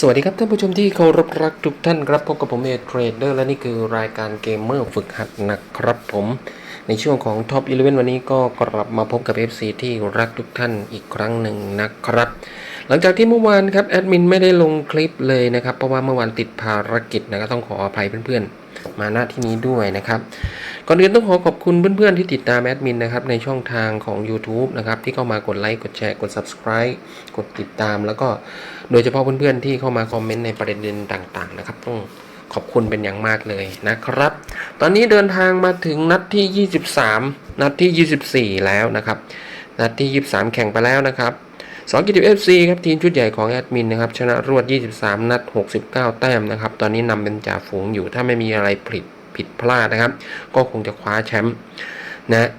สวัสดีครับท่านผู้ชมที่เคารพรักทุกท่านครับพบกับผมเอเทรดเดอร์และนี่คือรายการเกมเมอร์ฝึกหัดนะครับผม ในช่วงของ Top 11 วันนี้ก็กลับมาพบกับ FC ที่รักทุกท่านอีกครั้งหนึ่งนะครับ หลังจากที่เมื่อวานครับแอดมินไม่ได้ลงคลิปเลยนะครับ เพราะว่าเมื่อวานติดภารกิจนะก็ต้องขออภัยเพื่อนๆ มาณที่นี้ด้วยนะครับ ก่อนอื่นต้องขอขอบคุณเพื่อนๆที่ติดตามแอดมินนะครับในช่องทางของ YouTube นะครับที่เข้ามากดไลค์กดแชร์กด Subscribe กดติดตาม แล้วก็โดยเฉพาะเพื่อนๆที่เข้ามาคอมเมนต์ในประเด็นต่างๆนะครับต้อง ขอบคุณเป็นอย่างมากเลยนะครับ ตอนนี้เดินทางมาถึงนัดที่ 23 นัดที่ 24 แล้วนะครับ นัดที่ 23 แข่งไปแล้วนะครับสองกิติเอฟซีครับทีมชุดใหญ่ของแอดมินนะครับชนะรวด 23 นัด 69 แต้มนะครับ ตอนนี้นำเป็นจ่าฝูงอยู่ถ้าไม่มีอะไรผิดผิดพลาดนะครับ ก็คงจะคว้าแชมป์นะ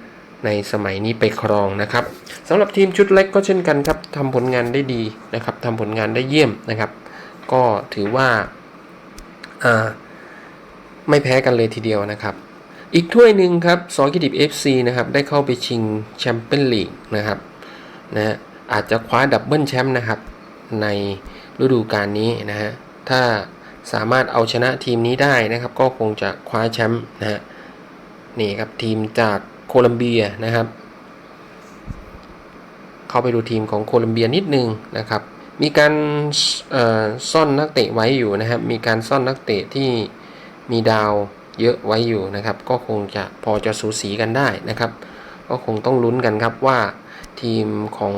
ในสมัยนี้ไปครองนะครับสำหรับทีมชุดเล็กก็เช่นกันครับทำผลงานได้ดีนะครับทำผลงานได้เยี่ยมนะครับ ก็ถือว่าอ่า ไม่แพ้กันเลยทีเดียวนะครับ อีกถ้วยหนึ่งครับสอกิติบ FC นะครับได้เข้าไปชิงแชมเปี้ยนลีกนะครับนะอาจจะคว้าดับเบิลแชมป์นะครับ ในฤดูกาลนี้นะฮะถ้าสามารถเอาชนะทีมนี้ได้นะครับ ก็คงจะคว้าแชมป์นะฮะนี่ครับทีมจากโคลัมเบียนะครับ เข้าไปดูทีมของโคลัมเบียนิดนึงนะครับ มีการซ่อนนักเตะไว้อยู่นะครับ มีการซ่อนนักเตะที่มีดาวเยอะไว้อยู่นะครับ ก็คงจะพอจะสูสีกันได้นะครับ ก็คงต้องลุ้นกันครับว่าทีมของ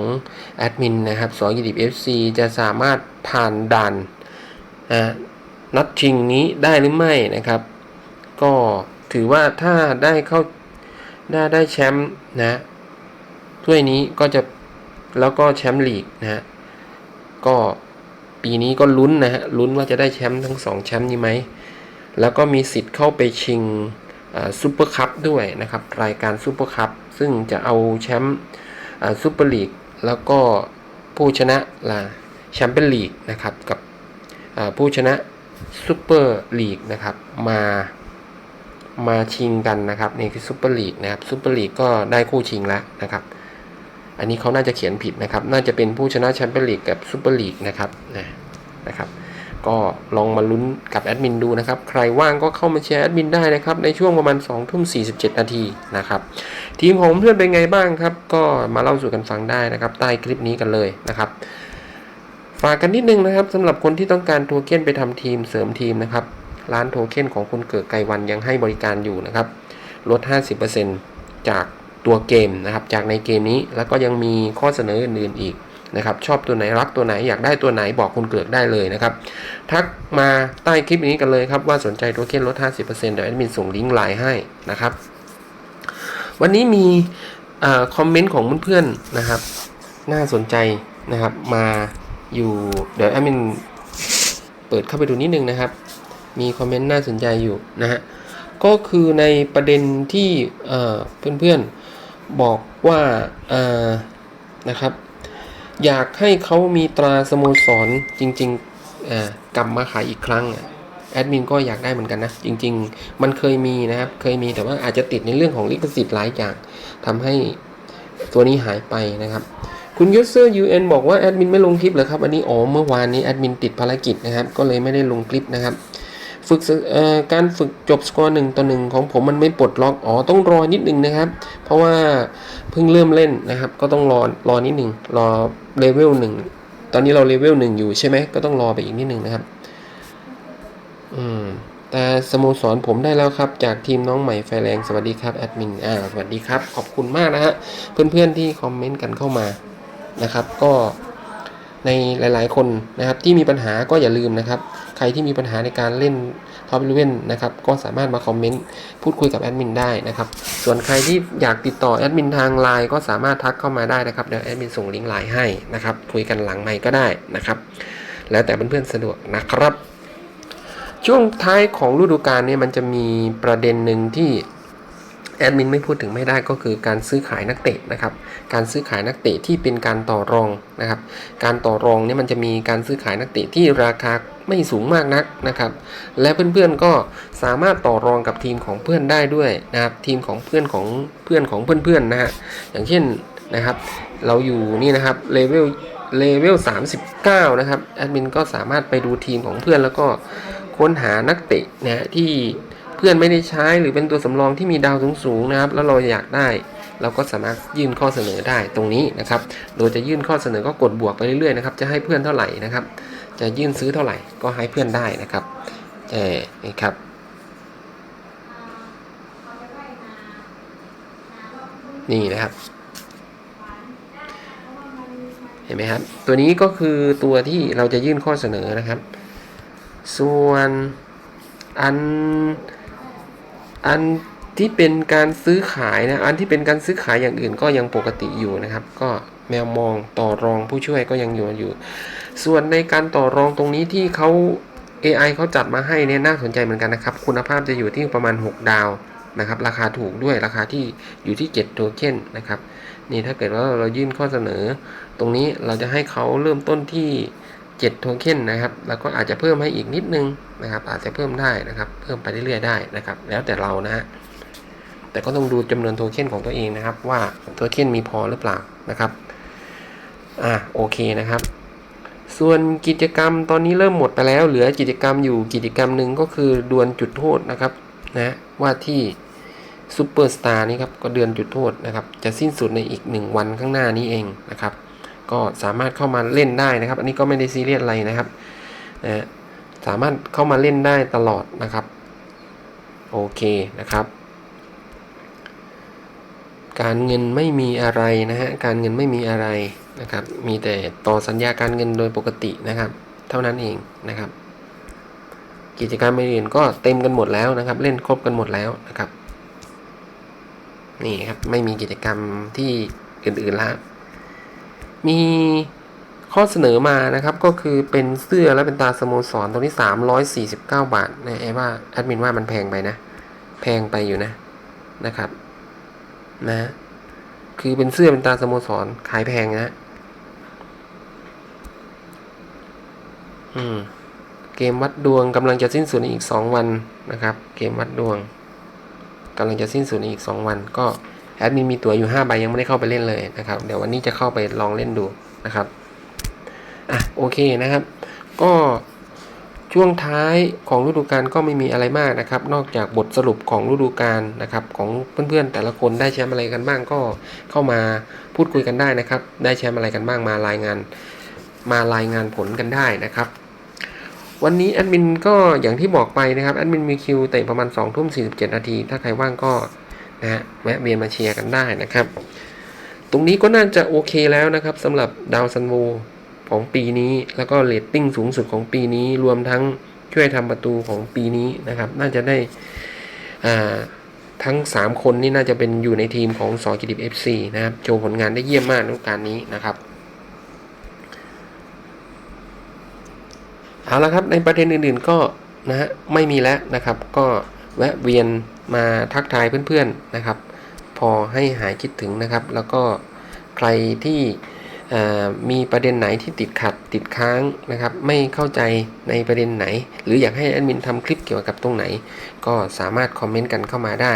แอดมินนะครับสอยิดิบ FC จะสามารถผ่านด่านนัดชิงนี้ได้หรือไม่นะครับ ก็ถือว่าถ้าได้เข้าได้ได้แชมป์นะถ้วยนี้ก็จะแล้วก็แชมป์ลีกนะ ก็ปีนี้ก็ลุ้นนะฮะลุ้นว่าจะได้แชมป์ทั้งสองแชมป์นี้ไหม แล้วก็มีสิทธิ์เข้าไปชิงซูเปอร์คัพด้วยนะครับ รายการซูเปอร์คัพซึ่งจะเอาแชมป์ซูเปอร์ลีกแล้วก็ผู้ชนะล่ะแชมเปี้ยนลีกนะครับกับผู้ชนะซูเปอร์ลีกนะครับมามาชิงกันนะครับนี่คือซูเปอร์ลีกนะครับซูเปอร์ลีกก็ได้คู่ชิงแล้วนะครับ อันนี้เขาน่าจะเขียนผิดนะครับ น่าจะเป็นผู้ชนะแชมเปี้ยนลีกกับซูเปอร์ลีกนะครับนะนะครับก็ลองมาลุ้นกับแอดมินดูนะครับ ใครว่างก็เข้ามาแชร์แอดมินได้นะครับ ในช่วงประมาณ2ทุ่ม47 นาทีนะครับ ทีมของเพื่อนเป็นไงบ้างครับ ก็มาเล่าสู่กันฟังได้นะครับ ใต้คลิปนี้กันเลยนะครับ ฝากกันนิดนึงนะครับสำหรับคนที่ต้องการโทเค็นไปทำทีมเสริมทีมนะครับ ร้านโทเค็นของคุณเกิดไกวันยังให้บริการอยู่นะครับ ลด 50%จาก ตัวเกมนะครับ จากในเกมนี้แล้วก็ยังมีข้อเสนออื่นๆอีกนะครับ ชอบตัวไหนรักตัวไหนอยากได้ตัวไหนบอกคุณเกิดได้เลยนะครับ ทักมาใต้คลิปนี้กันเลยครับ ว่าสนใจโทเค็นลด 50%เดี๋ยวแอดมินส่งลิงก์ไลน์ให้นะครับ วันนี้มีอคอมเมนต์ของเพื่อนๆนะครับ น่าสนใจนะครับ มาอยู่เดี๋ยวแอดมินเปิดเข้าไปดูนิดนึงนะครับ มีคอมเมนต์น่าสนใจอยู่นะฮะก็คือในประเด็นที่เพื่อนๆ บอกว่านะครับ อยากให้เขามีตราสโมสรจริงๆกลับมาขายอีกครั้งแอดมินก็อยากได้เหมือนกันนะ จริง ๆ มันเคยมีนะครับ เคยมีแต่ว่าอาจจะติดในเรื่องของลิขสิทธิ์หลายอย่างทำให้ตัวนี้หายไปนะครับ คุณยูเซอร์ UN บอกว่าแอดมินไม่ลงคลิปเหรอครับ อันนี้อ๋อเมื่อวานนี้แอดมินติดภารกิจนะครับ ก็เลยไม่ได้ลงคลิปนะครับ ฝึกการฝึกจบสกอร์หนึ่งต่อหนึ่งของผมมันไม่ปลดล็อกอ๋อต้องรอนิดนึงนะครับ เพราะว่าเพิ่งเริ่มเล่นนะครับ ก็ต้องรอรอนิดนึงรอเลเวลหนึ่งตอนนี้เราเลเวลหนึ่งอยู่ใช่ไหมก็ต้องรอไปอีกนิดหนึ่งนะครับ อืมแต่สโมสรผมได้แล้วครับ จากทีมน้องใหม่ไฟแรงสวัสดีครับแอดมินอ่าสวัสดีครับ ขอบคุณมากนะฮะเพื่อนๆที่คอมเมนต์กันเข้ามานะครับ ก็ ในหลาย ๆ คนนะครับ ที่มีปัญหาก็อย่าลืมนะครับ ใครที่มีปัญหาในการเล่นท็อปเลเว่นนะครับ ก็สามารถมาคอมเมนต์พูดคุยกับแอดมินได้นะครับ ส่วนใครที่อยากติดต่อแอดมินทางไลน์ก็สามารถทักเข้ามาได้นะครับเดี๋ยวแอดมินส่งลิงก์ไลน์ให้นะครับ คุยกันหลังไมค์ก็ได้นะครับ แล้วแต่เพื่อนๆสะดวกนะครับ ช่วงท้ายของฤดูกาลเนี่ยมันจะมีประเด็นหนึ่งที่ แอดมินไม่พูดถึงไม่ได้ก็คือการซื้อขายนักเตะนะครับ การซื้อขายนักเตะที่เป็นการต่อรองนะครับ การต่อรองเนี่ยมันจะมีการซื้อขายนักเตะที่ราคาไม่สูงมากนักนะครับ และเพื่อนๆก็สามารถต่อรองกับทีมของเพื่อนได้ด้วยนะครับ ทีมของเพื่อนของเพื่อนของเพื่อนๆนะฮะ อย่างเช่นนะครับ เราอยู่นี่นะครับเลเวลเลเวล 39 นะครับ แอดมินก็สามารถไปดูทีมของเพื่อนแล้วก็ค้นหานักเตะนะฮะที่ เพื่อนไม่ได้ใช้หรือเป็นตัวสำรองที่มีดาวสูงๆนะครับ แล้วเราอยากได้ เราก็สามารถยื่นข้อเสนอได้ตรงนี้นะครับ โดยจะยื่นข้อเสนอก็กดบวกไปเรื่อยๆนะครับ จะให้เพื่อนเท่าไหร่นะครับ จะยื่นซื้อเท่าไหร่ก็ให้เพื่อนได้นะครับเออนะครับนี่นะครับ เห็นไหมครับ ตัวนี้ก็คือตัวที่เราจะยื่นข้อเสนอนะครับ ส่วนอัน อันที่เป็นการซื้อขายนะ อันที่เป็นการซื้อขายอย่างอื่นก็ยังปกติอยู่นะครับ ก็แมวมองต่อรองผู้ช่วยก็ยังอยู่อยู่ ส่วนในการต่อรองตรงนี้ที่เขา AI เขาจัดมาให้เนี่ยน่าสนใจเหมือนกันนะครับ คุณภาพจะอยู่ที่ประมาณ 6 ดาวนะครับ ราคาถูกด้วยราคาที่อยู่ที่ 7 โทเค็นนะครับ นี่ถ้าเกิดว่าเรายื่นข้อเสนอ ตรงนี้เราจะให้เขาเริ่มต้นที่ 7 โทเค็นนะครับแล้วก็อาจจะเพิ่มให้อีกนิดนึงนะครับ อาจจะเพิ่มได้นะครับ เพิ่มไปเรื่อยๆได้นะครับ แล้วแต่เรานะฮะแต่ก็ต้องดูจำนวนโทเค็นของตัวเองนะครับ ว่าโทเค็นมีพอหรือเปล่านะครับอ่าโอเคนะครับ ส่วนกิจกรรมตอนนี้เริ่มหมดไปแล้ว เหลือกิจกรรมอยู่กิจกรรมหนึ่งก็คือดวลจุดโทษนะครับนะว่าที่ซูเปอร์สตาร์นี่ครับก็เดือนจุดโทษนะครับ จะสิ้นสุดในอีก 1 วันข้างหน้านี้เองนะครับ ก็สามารถเข้ามาเล่นได้นะครับ อันนี้ก็ไม่ได้ซีเรียสอะไรนะครับนะสามารถเข้ามาเล่นได้ตลอดนะครับ โอเคนะครับ การเงินไม่มีอะไรนะฮะการเงินไม่มีอะไรนะครับ มีแต่ต่อสัญญาการเงินโดยปกตินะครับ เท่านั้นเองนะครับ กิจกรรมอื่นก็เต็มกันหมดแล้วนะครับ เล่นครบกันหมดแล้วนะครับนี่ครับไม่มีกิจกรรมที่อื่นๆแล้ว มีข้อเสนอมานะครับก็คือเป็นเสื้อและเป็นตาสโมสรตรงนี้ 349 บาทนะไอ้ว่าแอดมินว่ามันแพงไปนะ แพงไปอยู่นะนะครับนะคือเป็นเสื้อเป็นตาสโมสรขายแพงนะอืมเกมวัดดวงกำลังจะสิ้นสุดอีกสองวันนะครับ เกมวัดดวงกำลังจะสิ้นสุดอีกสองวันก็ แอดมินมีตั๋วอยู่ห้าใบยังไม่ได้เข้าไปเล่นเลยนะครับ เดี๋ยววันนี้จะเข้าไปลองเล่นดูนะครับอะโอเคนะครับ ก็ช่วงท้ายของฤดูกาลก็ไม่มีอะไรมากนะครับ นอกจากบทสรุปของฤดูกาลนะครับ ของเพื่อนๆแต่ละคนได้แชมป์อะไรกันบ้างก็เข้ามาพูดคุยกันได้นะครับ ได้แชมป์อะไรกันบ้างมารายงาน มารายงานผลกันได้นะครับวันนี้แอดมินก็อย่างที่บอกไปนะครับแอดมินมีคิวเตะประมาณ2ทุ่ม47นาที ถ้าใครว่างก็ นะฮะแวะเวียนมาเชียร์กันได้นะครับ ตรงนี้ก็น่าจะโอเคแล้วนะครับสำหรับดาวซันโวของปีนี้ แล้วก็เรตติ้งสูงสุดของปีนี้รวมทั้งช่วยทำประตูของปีนี้นะครับ น่าจะได้ทั้ง 3 คนนี่น่าจะเป็นอยู่ในทีมของสอกิติบ FC นะครับ โชว์ผลงานได้เยี่ยมมากในฤดูกาลนี้นะครับเอาละครับในประเด็นอื่นๆก็นะฮะไม่มีแล้วนะครับ ก็แวะเวียน มาทักทายเพื่อนๆนะครับ พอให้หายคิดถึงนะครับ แล้วก็ใครที่มีประเด็นไหนที่ติดขัดติดค้างนะครับ ไม่เข้าใจในประเด็นไหน หรืออยากให้แอดมินทำคลิปเกี่ยวกับตรงไหน ก็สามารถคอมเมนต์กันเข้ามาได้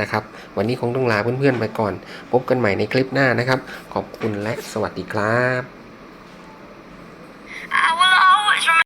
นะครับ วันนี้คงต้องลาเพื่อนๆไปก่อน พบกันใหม่ในคลิปหน้านะครับ ขอบคุณและสวัสดีครับ